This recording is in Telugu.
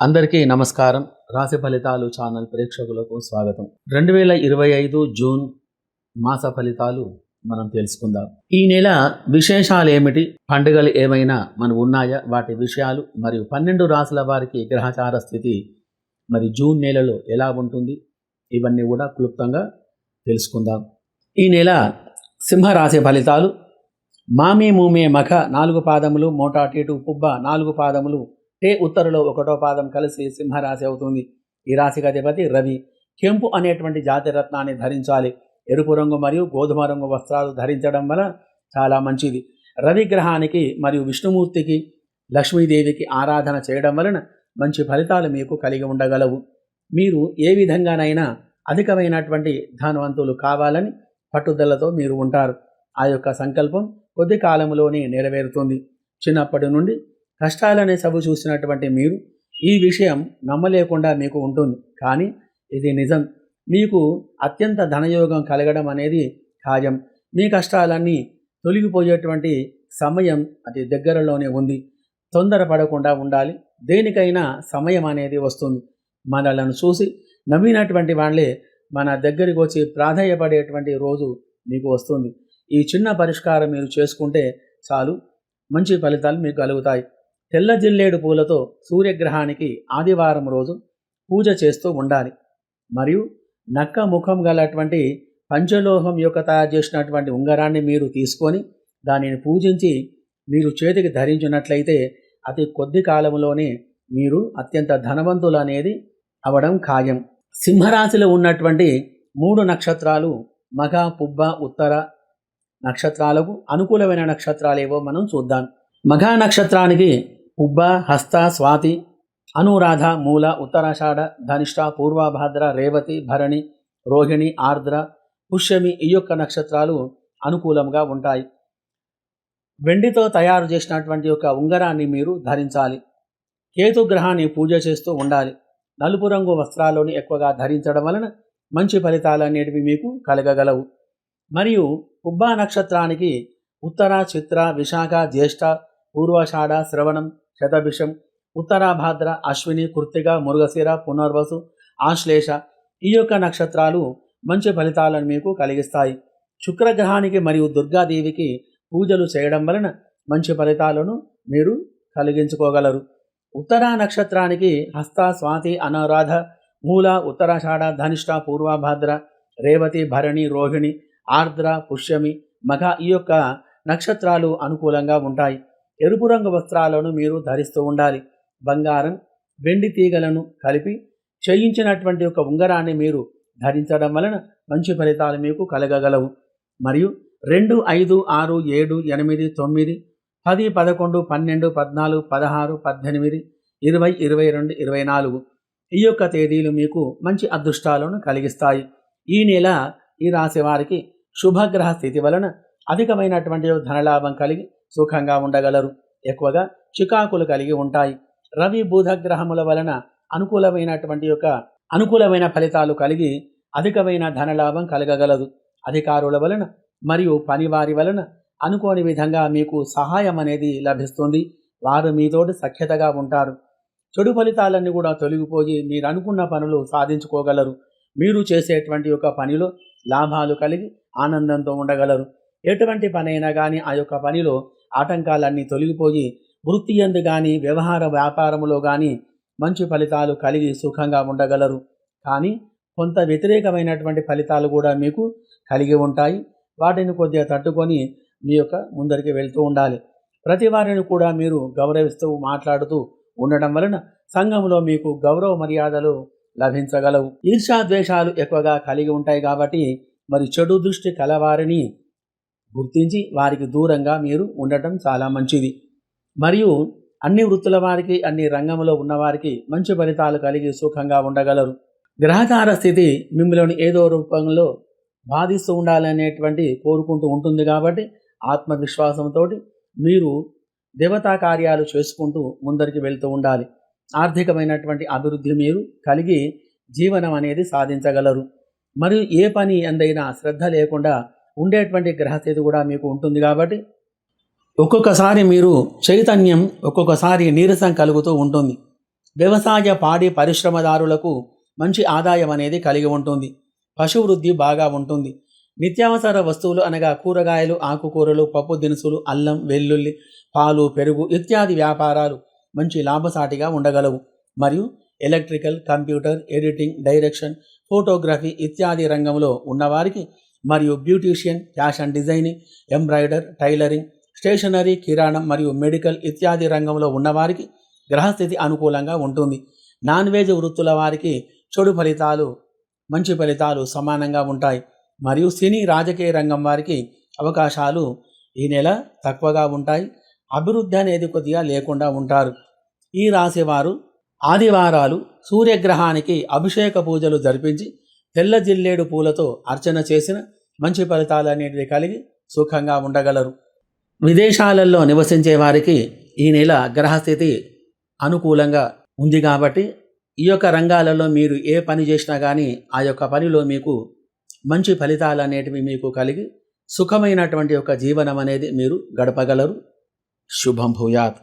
అందరికీ నమస్కారం. రాశి ఫలితాలు ఛానల్ ప్రేక్షకులకు స్వాగతం. రెండు వేల ఇరవై ఐదు జూన్ మాస ఫలితాలు మనం తెలుసుకుందాం. ఈ నెల విశేషాలు ఏమిటి పండుగలు ఏమైనా మన ఉన్నాయా? వాటి విషయాలు మరియు పన్నెండు రాసుల వారికి గ్రహచార స్థితి మరి జూన్ నెలలో ఎలా ఉంటుంది? ఇవన్నీ కూడా క్లుప్తంగా తెలుసుకుందాం. ఈ నెల సింహరాశి ఫలితాలు. మామే మూమే మఖ నాలుగు పాదములు మోటాటేటు పుబ్బ నాలుగు పాదములు టే ఉత్తరులో ఒకటో పాదం కలిసి సింహరాశి అవుతుంది. ఈ రాశికి అధిపతి రవి. కెంపు అనేటువంటి జాతి రత్నాన్ని ధరించాలి. ఎరుపు రంగు మరియు గోధుమ రంగు వస్త్రాలు ధరించడం వల్ల చాలా మంచిది. రవి గ్రహానికి మరియు విష్ణుమూర్తికి లక్ష్మీదేవికి ఆరాధన చేయడం వలన మంచి ఫలితాలు మీకు కలిగి ఉండగలవు. మీరు ఏ విధంగానైనా అధికమైనటువంటి ధనవంతులు కావాలని పట్టుదలతో మీరు ఉంటారు. ఆ యొక్క సంకల్పం కొద్ది కాలంలోనే నెరవేరుతుంది. చిన్నప్పటి నుండి కష్టాలనే సభ చూసినటువంటి మీరు ఈ విషయం నమ్మలేకుండా మీకు ఉంటుంది. కానీ ఇది నిజం. మీకు అత్యంత ధనయోగం కలగడం అనేది ఖాయం. మీ కష్టాలన్నీ తొలగిపోయేటువంటి సమయం అతి దగ్గరలోనే ఉంది. తొందరపడకుండా ఉండాలి. దేనికైనా సమయం అనేది వస్తుంది. మనలను చూసి నమ్మినటువంటి వాళ్ళే మన దగ్గరికి వచ్చి ప్రాధాన్యపడేటువంటి రోజు మీకు వస్తుంది. ఈ చిన్న పరిష్కారం మీరు చేసుకుంటే చాలు. మంచి ఫలితాలు మీకు కలుగుతాయి. తెల్ల జిల్లేడు పూలతో సూర్యగ్రహానికి ఆదివారం రోజు పూజ చేస్తూ ఉండాలి. మరియు నక్క ముఖం గలటువంటి పంచలోహం యొక్క తయారు చేసినటువంటి ఉంగరాన్ని మీరు తీసుకొని దానిని పూజించి మీరు చేతికి ధరించినట్లయితే అతి కొద్ది కాలంలోనే మీరు అత్యంత ధనవంతులు అనేది అవడం ఖాయం. సింహరాశిలో ఉన్నటువంటి మూడు నక్షత్రాలు మగ పుబ్బ ఉత్తర నక్షత్రాలకు అనుకూలమైన నక్షత్రాలు ఏవో మనం చూద్దాం. మఘా నక్షత్రానికి పుబ్బ హస్త స్వాతి అనురాధ మూల ఉత్తరాషాఢ ధనిష్ట పూర్వభాద్ర రేవతి భరణి రోహిణి ఆర్ద్ర పుష్యమి ఈ యొక్క నక్షత్రాలు అనుకూలంగా ఉంటాయి. వెండితో తయారు చేసినటువంటి యొక్క ఉంగరాన్ని మీరు ధరించాలి. కేతు గ్రహాన్ని పూజ చేస్తూ ఉండాలి. నలుపు రంగు వస్త్రాలను ఎక్కువగా ధరించడం వలన మంచి ఫలితాలు అనేటివి మీకు కలగగలవు. మరియు పుబ్బా నక్షత్రానికి ఉత్తర చిత్ర విశాఖ జ్యేష్ఠ పూర్వషాఢ శ్రవణం శతభిషం ఉత్తరాభాద్ర అశ్విని కృత్తిక మురుగశిర పునర్వసు ఆశ్లేష ఈ యొక్క నక్షత్రాలు మంచి ఫలితాలను మీకు కలిగిస్తాయి. శుక్రగ్రహానికి మరియు దుర్గాదేవికి పూజలు చేయడం వలన మంచి ఫలితాలను మీరు కలిగించుకోగలరు. ఉత్తర నక్షత్రానికి హస్త స్వాతి అనురాధ మూల ఉత్తరాషాఢ ధనిష్ట పూర్వభాద్ర రేవతి భరణి రోహిణి ఆర్ద్ర పుష్యమి మఘ ఈ యొక్క నక్షత్రాలు అనుకూలంగా ఉంటాయి. ఎరుపు రంగు వస్త్రాలను మీరు ధరిస్తూ ఉండాలి. బంగారం వెండి తీగలను కలిపి చేయించినటువంటి ఒక ఉంగరాన్ని మీరు ధరించడం వలన మంచి ఫలితాలు మీకు కలగగలవు. మరియు రెండు ఐదు ఆరు ఏడు ఎనిమిది తొమ్మిది పది పదకొండు పన్నెండు పద్నాలుగు పదహారు పద్దెనిమిది ఇరవై ఇరవై రెండు ఇరవై నాలుగు ఈ యొక్క తేదీలు మీకు మంచి అదృష్టాలను కలిగిస్తాయి. ఈ నెల ఈ రాశి వారికి శుభగ్రహ స్థితి వలన అధికమైనటువంటి ధనలాభం కలిగి సుఖంగా ఉండగలరు. ఎక్కువగా చికాకులు కలిగి ఉంటాయి. రవి బుధగ్రహముల వలన అనుకూలమైనటువంటి యొక్క అనుకూలమైన ఫలితాలు కలిగి అధికమైన ధనలాభం కలగగలదు. అధికారుల వలన మరియు పనివారి వలన అనుకోని విధంగా మీకు సహాయం అనేది లభిస్తుంది. వారు మీతోటి సఖ్యతగా ఉంటారు. చెడు ఫలితాలన్నీ కూడా తొలగిపోయి మీరు అనుకున్న పనులు సాధించుకోగలరు. మీరు చేసేటువంటి యొక్క పనిలో లాభాలు కలిగి ఆనందంతో ఉండగలరు. ఎటువంటి పనైనా కానీ ఆ యొక్క పనిలో ఆటంకాలన్నీ తొలగిపోయి వృత్తి ఎందు కానీ వ్యవహార వ్యాపారములో కానీ మంచి ఫలితాలు కలిగి సుఖంగా ఉండగలరు. కానీ కొంత వ్యతిరేకమైనటువంటి ఫలితాలు కూడా మీకు కలిగి ఉంటాయి. వాటిని కొద్దిగా తట్టుకొని మీ యొక్క ముందరికి వెళ్తూ ఉండాలి. ప్రతి వారిని కూడా మీరు గౌరవిస్తూ మాట్లాడుతూ ఉండడం వలన సంఘంలో మీకు గౌరవ మర్యాదలు లభించగలవు. ఈర్షాద్వేషాలు ఎక్కువగా కలిగి ఉంటాయి కాబట్టి మరి చెడు దృష్టి కలవారిని గుర్తించి వారికి దూరంగా మీరు ఉండటం చాలా మంచిది. మరియు అన్ని వృత్తుల వారికి అన్ని రంగంలో ఉన్నవారికి మంచి ఫలితాలు కలిగి సుఖంగా ఉండగలరు. గ్రహచార స్థితి మిమ్మల్ని ఏదో రూపంలో బాధిస్తూ ఉండాలనేటువంటి కోరుకుంటూ ఉంటుంది కాబట్టి ఆత్మవిశ్వాసంతో మీరు దేవతా కార్యాలు చేసుకుంటూ ముందరికి వెళ్తూ ఉండాలి. ఆర్థికమైనటువంటి అభివృద్ధి మీరు కలిగి జీవనం అనేది సాధించగలరు. మరియు ఏ పని ఎందైనా శ్రద్ధ లేకుండా ఉండేటువంటి గ్రహస్థితి కూడా మీకు ఉంటుంది కాబట్టి ఒక్కొక్కసారి మీరు చైతన్యం ఒక్కొక్కసారి నీరసం కలుగుతూ ఉంటుంది. వ్యవసాయ పాడి పరిశ్రమదారులకు మంచి ఆదాయం అనేది కలిగి ఉంటుంది. పశువృద్ధి బాగా ఉంటుంది. నిత్యావసర వస్తువులు అనగా కూరగాయలు ఆకుకూరలు పప్పు దినుసులు అల్లం వెల్లుల్లి పాలు పెరుగు ఇత్యాది వ్యాపారాలు మంచి లాభసాటిగా ఉండగలవు. మరియు electrical computer editing direction photography ఇత్యాది రంగంలో ఉన్నవారికి మరియు beautician fashion designing embroider tailoring stationery కిరాణం మరియు మెడికల్ ఇత్యాది రంగంలో ఉన్నవారికి గ్రహస్థితి అనుకూలంగా ఉంటుంది. నాన్ వెజ్ వృత్తుల వారికి చెడు ఫలితాలు మంచి ఫలితాలు సమానంగా ఉంటాయి. మరియు సినీ రాజకీయ రంగం వారికి అవకాశాలు ఈ నెల తక్కువగా ఉంటాయి. అభివృద్ధి అనేది కొద్దిగా లేకుండా ఉంటారు. ఈ రాశివారు ఆదివారాలు సూర్యగ్రహానికి అభిషేక పూజలు జరిపించి తెల్ల జిల్లేడు పూలతో అర్చన చేసిన మంచి ఫలితాలు అనేటివి కలిగి సుఖంగా ఉండగలరు. విదేశాలలో నివసించే వారికి ఈ నెల గ్రహస్థితి అనుకూలంగా ఉంది కాబట్టి ఈ యొక్క రంగాలలో మీరు ఏ పని చేసినా కానీ ఆ యొక్క పనిలో మీకు మంచి ఫలితాలు అనేటివి మీకు కలిగి సుఖమైనటువంటి యొక్క జీవనం అనేది మీరు గడపగలరు. శుభం భూయాత్.